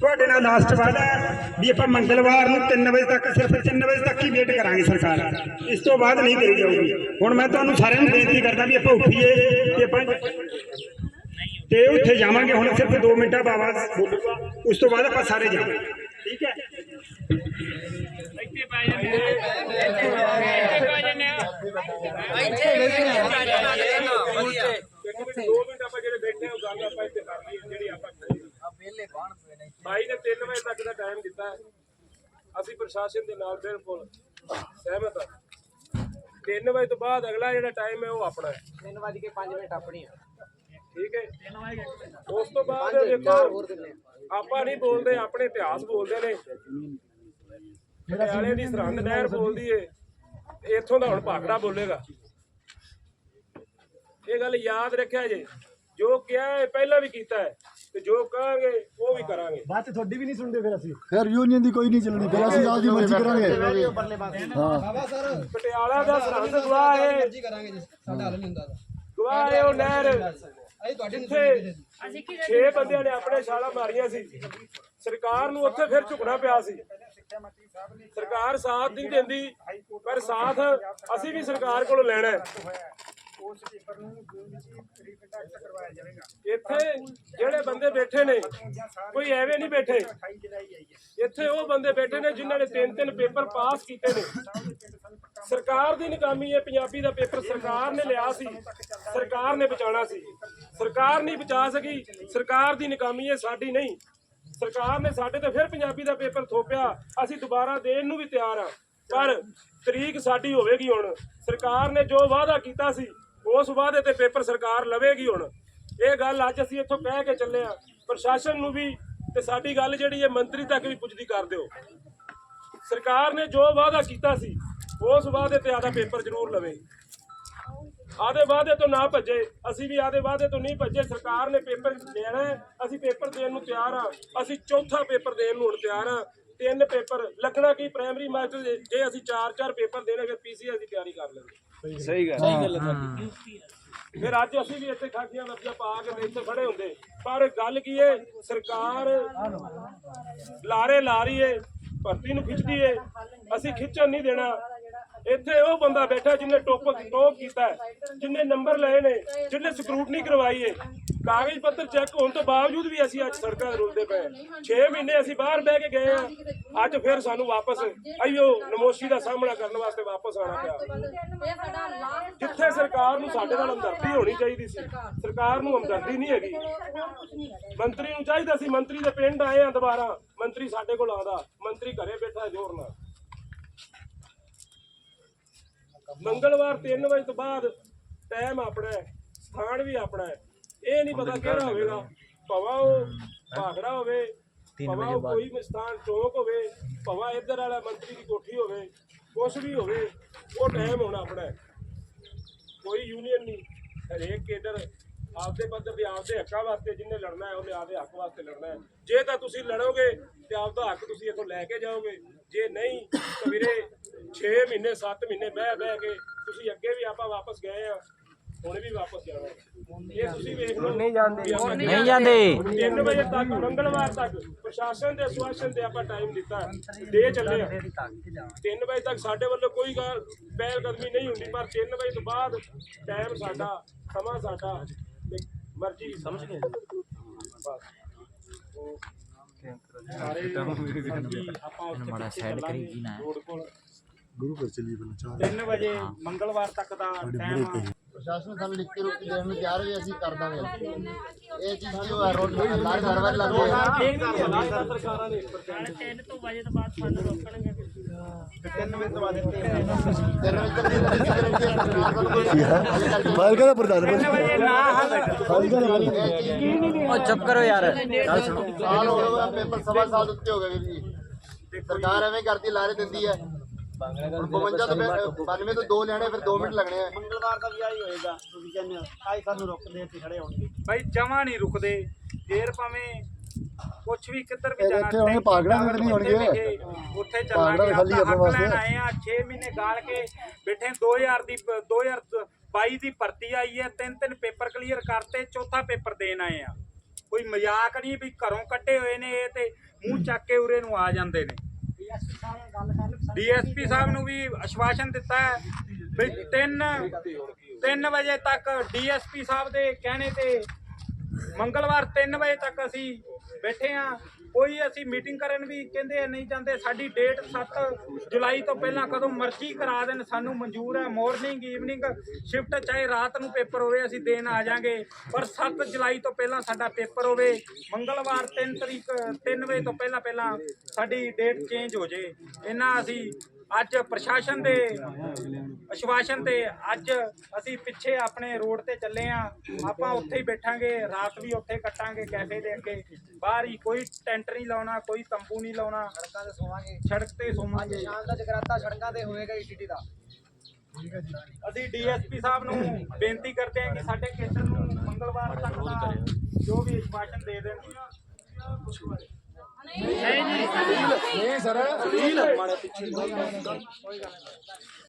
ਤੁਹਾਡੇ ਨਾਲ ਲਾਸਟ ਵਾਅਦਾ ਹੈ ਵੀ ਆਪਾਂ ਮੰਗਲਵਾਰ ਨੂੰ 3 ਵਜੇ ਤੱਕ ਸਿਰਫ 3 ਵਜੇ ਤੱਕ ਹੀ ਵੇਟ ਕਰਾਂਗੇ ਸਰਕਾਰ। ਇਸ ਤੋਂ ਬਾਅਦ ਨਹੀਂ ਕਰੀ ਜਾਊਗੀ। ਹੁਣ ਮੈਂ ਤੁਹਾਨੂੰ ਸਾਰਿਆਂ ਨੂੰ ਬੇਨਤੀ ਕਰਦਾ ਵੀ ਆਪਾਂ ਉੱਠੀਏ ਤੇ ਆਪਾਂ ਤੇ ਉੱਥੇ ਜਾਵਾਂਗੇ। ਹੁਣ ਸਿਰਫ 2 ਮਿੰਟਾਂ ਬਾਅਦ ਉਸ ਤੋਂ ਬਾਅਦ ਆਪਾਂ ਸਾਰੇ ਜਾਵਾਂਗੇ। ਠੀਕ ਹੈ? ਦੋ ਮਿੰਟ ਆਪਾਂ ਜਿਹੜੇ ਬੈਠੇ ਆ ਉਹ ਗੱਲ ਆਪਾਂ ਇੱਥੇ ਕਰ ਲਈਏ ਜਿਹੜੀ ਆਪਾਂ ਬਾਈ ਨੇ 3 ਵਜੇ ਤੱਕ ਦਾ ਟਾਈਮ ਦਿੱਤਾ ਹੈ। ਅਸੀਂ ਪ੍ਰਸ਼ਾਸਨ ਦੇ ਨਾਲ ਬਿਲਕੁਲ ਸਹਿਮਤ ਹਾਂ। 3 ਵਜੇ ਤੋਂ ਬਾਅਦ ਅਗਲਾ ਜਿਹੜਾ ਟਾਈਮ ਹੈ ਉਹ ਆਪਣਾ ਹੈ। 3 ਵਜੇ ਕੇ 5 ਮਿੰਟ ਆਪਣੀ ਆ। ਠੀਕ ਹੈ? ਉਸ ਤੋਂ ਬਾਅਦ ਦੇਖੋ ਆਪਾਂ ਨਹੀਂ ਬੋਲਦੇ ਆਪਣੇ ਇਤਿਹਾਸ ਬੋਲਦੇ ਨੇ। ਪਟਿਆਲੇ ਦੀ ਸਰਹੰਦ ਨਹਿਰ ਬੋਲਦੀ ਏ। ਇੱਥੋਂ ਦਾ ਹੁਣ ਭਾਖੜਾ ਬੋਲੇਗਾ। ਇਹ ਗੱਲ ਯਾਦ ਰੱਖਿਆ ਜੇ। ਜੋ ਕਿਹਾ ਹੈ ਪਹਿਲਾਂ ਵੀ ਕੀਤਾ ਹੈ ਤੇ ਜੋ ਕਹਾਂਗੇ ਉਹ ਵੀ ਕਰਾਂਗੇ। ਬਾਤ ਤੁਹਾਡੀ ਵੀ ਨਹੀਂ ਸੁਣਦੇ ਫਿਰ ਅਸੀਂ। ਫਿਰ ਯੂਨੀਅਨ ਦੀ ਕੋਈ ਨਹੀਂ ਚੱਲਣੀ ਫਿਰ ਅਸੀਂ ਆਪਦੀ ਮਰਜ਼ੀ ਕਰਾਂਗੇ। ਬਾਬਾ ਸਰ। ਪਟਿਆਲਾ ਦਾ ਸਰਹੰਦ ਗਵਾਹ ਹੈ। ਮਰਜ਼ੀ ਕਰਾਂਗੇ ਜੀ ਸਾਡਾ ਹੱਲ ਨਹੀਂ ਹੁੰਦਾ ਗਵਾਹ ਹੈ ਉਹ ਨਹਿਰ। ਅਸੀਂ ਤੁਹਾਡੀ ਨਹੀਂ ਜਿੱਥੇ ਛੇ ਬੰਦਿਆਂ ਨੇ ਆਪਣੇ ਛਾਲਾਂ ਮਾਰੀਆਂ ਸੀ। ਸਰਕਾਰ ਨੂੰ ਉੱਥੇ ਫਿਰ ਝੁਕਣਾ ਪਿਆ ਸੀ। ਸਰਕਾਰ ਸਾਥ ਨਹੀਂ ਦਿੰਦੀ ਪਰ ਸਾਥ ਅਸੀਂ ਵੀ ਸਰਕਾਰ ਕੋਲੋਂ ਲੈਣਾ ਹੈ। ਉਸ ਪੇਪਰ ਨੂੰ ਇੱਥੇ ਜਿਹੜੇ ਬੰਦੇ ਬੈਠੇ ਨੇ, ਕੋਈ ਐਵੇਂ ਨਹੀਂ ਬੈਠੇ। ਇੱਥੇ ਉਹ ਬੰਦੇ ਬੈਠੇ ਨੇ ਜਿਨ੍ਹਾਂ ਨੇ ਤਿੰਨ ਤਿੰਨ ਪੇਪਰ ਪਾਸ ਕੀਤੇ ਨੇ। ਸਰਕਾਰ ਦੀ ਨਕਾਮੀ ਹੈ, ਪੰਜਾਬੀ ਦਾ ਪੇਪਰ ਸਰਕਾਰ ਨੇ ਲਿਆ ਸੀ। ਸਰਕਾਰ ਨੇ ਬਚਾਉਣਾ ਸੀ। ਸਰਕਾਰ ਨਹੀਂ ਬਚਾ ਸਕੀ, ਸਰਕਾਰ ਦੀ ਨਕਾਮੀ ਹੈ, ਸਾਡੀ ਨਹੀਂ। ਸਰਕਾਰ ਨੇ ਸਾਡੇ ਤੇ ਫਿਰ ਪੰਜਾਬੀ ਦਾ ਪੇਪਰ ਥੋਪਿਆ। ਅਸੀਂ ਦੁਬਾਰਾ ਦੇਣ ਨੂੰ ਵੀ ਤਿਆਰ ਆ ਪਰ ਤਰੀਕ ਸਾਡੀ ਹੋਵੇਗੀ ਹੁਣ। ਸਰਕਾਰ ਨੇ ਜੋ ਵਾਅਦਾ ਕੀਤਾ ਸੀ, ਉਸ ਵਾਅਦੇ ਤੇ ਪੇਪਰ ਸਰਕਾਰ ਲਵੇਗੀ ਹੁਣ। ਇਹ ਗੱਲ ਅੱਜ ਅਸੀਂ ਇੱਥੋਂ ਕਹਿ ਕੇ ਚੱਲੇ ਆ ਪ੍ਰਸ਼ਾਸਨ ਨੂੰ ਵੀ ਤੇ ਸਾਡੀ ਗੱਲ ਜਿਹੜੀ ਹੈ ਮੰਤਰੀ ਤੱਕ ਵੀ ਪੁੱਜਦੀ ਕਰ ਦਿਓ। ਸਰਕਾਰ ਨੇ ਜੋ ਵਾਅਦਾ ਕੀਤਾ ਸੀ ਉਸ ਵਾਅਦੇ ਤੇ ਆਦਾ ਪੇਪਰ ਜ਼ਰੂਰ ਲਵੇ। ਆਦੇ ਵਾਅਦੇ ਤੋਂ ਨਾ ਭੱਜੇ ਅਸੀਂ ਵੀ ਆਦੇ ਵਾਅਦੇ ਤੋਂ ਨਹੀਂ ਭੱਜੇ। ਸਰਕਾਰ ਨੇ ਪੇਪਰ ਲੈਣਾ ਅਸੀਂ ਪੇਪਰ ਦੇਣ ਨੂੰ ਤਿਆਰ ਆ ਅਸੀਂ ਚੌਥਾ ਪੇਪਰ ਦੇਣ ਨੂੰ ਹੁਣ ਤਿਆਰ ਆ ਤਿੰਨ ਪੇਪਰ ਲੱਗਣਾ ਕੀ ਪ੍ਰਾਇਮਰੀ ਮਾਸਟਰ ਜੇ ਅਸੀਂ ਚਾਰ ਚਾਰ ਪੇਪਰ ਦੇਣੇ ਫਿਰ ਪੀਸੀਐਸ ਦੀ ਤਿਆਰੀ ਕਰ ਲੈਂਦੇ। ਸਹੀ ਗੱਲ ਹੈ। ਫਿਰ ਅੱਜ ਅਸੀਂ ਵੀ ਇੱਥੇ ਖਾਕੀਆਂ ਵਰਜੀਆਂ ਪਾ ਕੇ ਤੇ ਇੱਥੇ ਖੜੇ ਹੁੰਦੇ। ਪਰ ਗੱਲ ਕੀ ਏ? ਸਰਕਾਰ ਲਾਰੇ ਲਾ ਰਹੀ ਏ, ਭਰਤੀ ਨੂੰ ਖਿੱਚਦੀ ਏ। ਅਸੀਂ ਖਿੱਚਣ ਨਹੀਂ ਦੇਣਾ। ਇੱਥੇ ਉਹ ਬੰਦਾ ਬੈਠਾ ਜਿਹਨੇ ਟੋਪ ਟੋਪ ਕੀਤਾ ਜਿਹਨੇ ਨੰਬਰ ਲਏ ਨੇ, ਜਿਹਨੇ ਸਕਰੂਟਨੀ ਕਰਵਾਈ ਏ। ਕਾਗਜ਼ ਪੱਤਰ ਚੈੱਕ ਹੋਣ ਤੋਂ ਬਾਵਜੂਦ ਵੀ ਅਸੀਂ ਅੱਜ ਸੜਕਾਂ ਤੇ ਰੁਲਦੇ ਪਏ 6 ਮਹੀਨੇ ਅਸੀਂ ਬਾਹਰ ਬਹਿ ਕੇ ਗਏ ਆ ਅੱਜ ਫਿਰ ਸਾਨੂੰ ਵਾਪਸ ਆਈਓ ਨਮੋਸ਼ੀ ਦਾ ਸਾਹਮਣਾ ਕਰਨ ਵਾਸਤੇ ਵਾਪਸ ਆਉਣਾ ਪਿਆ। ਜਿੱਥੇ ਸਰਕਾਰ ਨੂੰ ਸਾਡੇ ਨਾਲ ਹਮਦਰਦੀ ਹੋਣੀ ਚਾਹੀਦੀ ਸੀ, ਸਰਕਾਰ ਨੂੰ ਹਮਦਰਦੀ ਨਹੀਂ ਹੈਗੀ। ਮੰਤਰੀ ਨੂੰ ਚਾਹੀਦਾ ਸੀ, ਮੰਤਰੀ ਦੇ ਪਿੰਡ ਆਏ ਆ ਦੁਬਾਰਾ। ਮੰਤਰੀ ਸਾਡੇ ਕੋਲ ਆਉਂਦਾ, ਮੰਤਰੀ ਘਰੇ ਬੈਠਾ ਜ਼ੋਰ ਨਾਲ। ਮੰਗਲਵਾਰ 3 ਵਜੇ ਤੋਂ ਬਾਅਦ ਟਾਈਮ ਆਪਣਾ ਹੈ ਸਥਾਨ ਵੀ ਆਪਣਾ ਹੈ। ਇਹ ਨਹੀਂ ਪਤਾ ਕਿਹੜਾ ਹੋਵੇਗਾ। ਭਵਾ ਉਹ ਭਾਖੜਾ ਹੋਵੇ ਭਵਾ ਉਹ ਕੋਈ ਵੀ ਸਥਾਨ ਚੌਕ ਹੋਵੇ ਭਵਾ ਇੱਧਰ ਵਾਲਾ ਮੰਤਰੀ ਦੀ ਕੋਠੀ ਹੋਵੇ ਕੁਛ ਵੀ ਹੋਵੇ ਉਹ ਟਾਈਮ ਹੋਣਾ ਆਪਣਾ ਹੈ। ਕੋਈ ਯੂਨੀਅਨ ਨਹੀਂ। ਹਰੇਕ ਕੇਡਰ ਆਪਦੇ ਪੱਧਰ ਤੇ ਆਪਦੇ ਹੱਕਾਂ ਵਾਸਤੇ ਜਿੰਨੇ ਲੜਨਾ ਹੈ ਉਹਨੇ ਆਪਦੇ ਹੱਕ ਵਾਸਤੇ ਲੜਨਾ ਹੈ। ਜੇ ਤਾਂ ਤੁਸੀਂ ਲੜੋਗੇ ਤੇ ਆਪਦਾ ਹੱਕ ਤੁਸੀਂ ਇੱਥੋਂ ਲੈ ਕੇ ਜਾਓਗੇ। ਜੇ ਨਹੀਂ ਤਾਂ ਵੀਰੇ 6 ਮਹੀਨੇ 7 ਮਹੀਨੇ ਬਹਿ ਬਹਿ ਕੇ ਤੁਸੀਂ ਅੱਗੇ ਵੀ ਆਪਾਂ ਵਾਪਸ ਗਏ ਆ ਹੁਣ ਵੀ ਵਾਪਸ ਜਾਣਾ। ਇਹ ਤੁਸੀਂ ਵੇਖ ਲਓ। ਨਹੀਂ ਜਾਂਦੇ। ਨਹੀਂ ਜਾਂਦੇ। 3 ਵਜੇ ਤੱਕ ਮੰਗਲਵਾਰ ਤੱਕ ਪ੍ਰਸ਼ਾਸਨ ਦੇ ਅਸਵਾਸ਼ਨ ਤੇ ਆਪਾਂ ਟਾਈਮ ਦਿੱਤਾ। ਦੇ ਚੱਲੇ ਆ। 3 ਵਜੇ ਤੱਕ ਸਾਡੇ ਵੱਲੋਂ ਕੋਈ ਗੱਲ ਪਹਿਲ ਕਦਮੀ ਨਹੀਂ ਹੁੰਦੀ ਪਰ 3 ਵਜੇ ਤੋਂ ਬਾਅਦ ਟਾਈਮ ਸਾਡਾ ਸਮਾਂ ਸਾਡਾ ਮਰਜ਼ੀ ਸਮਝ ਗਏ? ਬਸ। ਸਾਰੇ ਆਪਾਂ ਉੱਥੇ ਮਾੜਾ ਸਾਈਡ ਕਰੀ ਜੀ ਨਾ। ਗੁਰੂ ਘਰ ਚੱਲੀ ਪਹਿਲਾਂ ਚਾਹ 3 ਵਜੇ। ਮੰਗਲਵਾਰ ਤੱਕ ਦਾ ਟਾਈਮ ਪ੍ਰਸ਼ਾਸਨ ਸਾਨੂੰ ਲਿਖ ਕੇ ਰੋਕ ਦੇਣ ਨੂੰ ਤਿਆਰ ਅਸੀਂ ਕਰ ਦਾਂਗੇ। ਇਹ ਚੀਜ਼ ਜੋ ਹੈ ਰੋਡ ਲਾਰ ਘਰ ਲੱਗਦੇ ਆ ਠੀਕ ਨਹੀਂ ਹੈ। ਸਰਕਾਰਾਂ ਨੇ ਫਾਇਲ ਕਰਾ ਪ੍ਰਧਾਨ ਫਾਇਲ ਕਰਾ ਉਹ ਚੁੱਪ ਕਰੋ ਯਾਰ। ਗੱਲ ਸੁਣੋ ਸਾਲ ਹੋ ਗਿਆ ਪੇਪਰ ਸਵਾ ਸਾਲ ਉੱਤੇ ਹੋ ਗਏ ਵੀਰ ਜੀ। ਸਰਕਾਰ ਐਵੇਂ ਕਰਦੀ ਲਾਰੇ ਦਿੰਦੀ ਹੈ। ਹੁਣ 52 ਤੋਂ 92 ਤੋਂ ਦੋ ਲੈਣੇ ਫਿਰ 2 ਮਿੰਟ ਲੱਗਣੇ ਆ। ਮੰਗਲਵਾਰ ਦਾ ਵੀ ਆਹੀ ਹੋਏਗਾ ਤੁਸੀਂ ਕਹਿੰਦੇ ਹੋ ਆਈ ਸਾਨੂੰ ਰੁਕਦੇ ਇੱਥੇ ਖੜੇ ਹੋਣਗੇ। ਭਾਈ ਜਮਾ ਨਹੀਂ ਰੁਕਦੇ। ਫੇਰ ਭਾਵੇਂ ਕੁਛ ਵੀ ਕਿੱਧਰ ਵੀ ਇਹ ਜਾਣਾ ਇੱਥੇ ਹੋਣਗੇ, ਟੈਂਕੀ ਪਾਗੜਾਂ ਗਾਲ ਵੀ ਨਹੀਂ ਉੱਥੇ ਹੋਣਗੇ। ਵੀ ਗਏ, ਉੱਥੇ ਪਾਗੜਾਂ ਚੱਲਾਂਗੇ ਵੀ ਖਾਲੀ ਆਪਦਾ ਆਪਣੇ ਹੱਕ ਲੈਣ ਵਾਸਤੇ। ਆਏ ਆ 6 ਮਹੀਨੇ ਗਾਲ ਕੇ ਬੈਠੇ 2000 ਦੀ 2022 ਦੀ ਭਰਤੀ ਆਈ ਹੈ ਤਿੰਨ ਤਿੰਨ ਪੇਪਰ ਕਲੀਅਰ ਕਰਤੇ ਚੌਥਾ ਪੇਪਰ ਦੇਣ ਆਏ ਆ ਕੋਈ ਮਜ਼ਾਕ ਨਹੀਂ ਵੀ ਘਰੋਂ ਕੱਢੇ ਹੋਏ ਨੇ ਇਹ ਤੇ ਮੂੰਹ ਚੱਕ ਕੇ ਉਰੇ ਨੂੰ ਆ ਜਾਂਦੇ ਨੇ। ਡੀਐਸਪੀ ਸਾਹਿਬ ਨੂੰ ਵੀ ਅਸ਼ਵਾਸਨ ਦਿੱਤਾ ਹੈ ਵੀ 3 3 ਵਜੇ ਤੱਕ ਡੀਐਸਪੀ ਸਾਹਿਬ ਦੇ ਕਹਿਣੇ ਤੇ ਮੰਗਲਵਾਰ 3 ਵਜੇ ਤੱਕ ਅਸੀਂ ਬੈਠੇ ਆ ਕੋਈ ਅਸੀਂ ਮੀਟਿੰਗ ਕਰਨ ਵੀ ਕਹਿੰਦੇ ਨਹੀਂ ਜਾਂਦੇ। ਸਾਡੀ ਡੇਟ 7 ਜੁਲਾਈ ਤੋਂ ਪਹਿਲਾਂ ਕਦੋਂ ਮਰਜ਼ੀ ਕਰਾ ਦੇਣ। ਸਾਨੂੰ ਮਨਜ਼ੂਰ ਹੈ ਮਾਰਨਿੰਗ ਈਵਨਿੰਗ ਸ਼ਿਫਟ ਚਾਹੇ ਰਾਤ ਨੂੰ ਪੇਪਰ ਹੋਵੇ, ਅਸੀਂ ਦੇਣ ਆ ਜਾਾਂਗੇ। ਪਰ 7 ਜੁਲਾਈ ਤੋਂ ਪਹਿਲਾਂ ਸਾਡਾ ਪੇਪਰ ਹੋਵੇ, ਮੰਗਲਵਾਰ 3 ਤਰੀਕ 3 ਵਜੇ ਤੋਂ ਪਹਿਲਾਂ ਪਹਿਲਾਂ ਸਾਡੀ ਡੇਟ ਚੇਂਜ ਹੋ ਜੇ। ਇਹਨਾਂ ਅਸੀਂ ਅੱਜ ਪ੍ਰਸ਼ਾਸਨ ਦੇ ਅਸ਼ਵਾਸਨ ਤੇ ਅੱਜ ਅਸੀਂ ਪਿੱਛੇ ਆਪਣੇ ਰੋਡ ਤੇ ਚੱਲੇ ਆ। ਆਪਾਂ ਉੱਥੇ ਹੀ ਬੈਠਾਂਗੇ, ਰਾਤ ਵੀ ਉੱਥੇ ਕੱਟਾਂਗੇ, ਕੈਫੇ ਦੇ ਅੱਗੇ ਬਾਹਰ ਹੀ ਕੋਈ ਟੈਂਟ ਨਹੀਂ ਲਾਉਣਾ ਕੋਈ ਤੰਬੂ ਨਹੀਂ ਲਾਉਣਾ। ਸੜਕਾਂ ਤੇ ਸੋਵਾਂਗੇ। ਸੜਕ ਤੇ ਸੋਵਾਂਗੇ। ਸ਼ਾਮ ਦਾ ਜਗਰਾਤਾ ਸੜਕਾਂ ਤੇ ਹੋਏਗਾ ਈਟੀਟੀ ਦਾ। ਅਸੀਂ ਡੀਐਸਪੀ ਸਾਹਿਬ ਨੂੰ ਬੇਨਤੀ ਕਰਦੇ ਹਾਂ ਕਿ ਸਾਡੇ ਕੇਂਦਰ ਨੂੰ ਮੰਗਲਵਾਰ ਤੱਕ ਦਾ ਜੋ ਵੀ ਆਸ਼ਵਾਸਨ ਦੇ ਦੇਣ।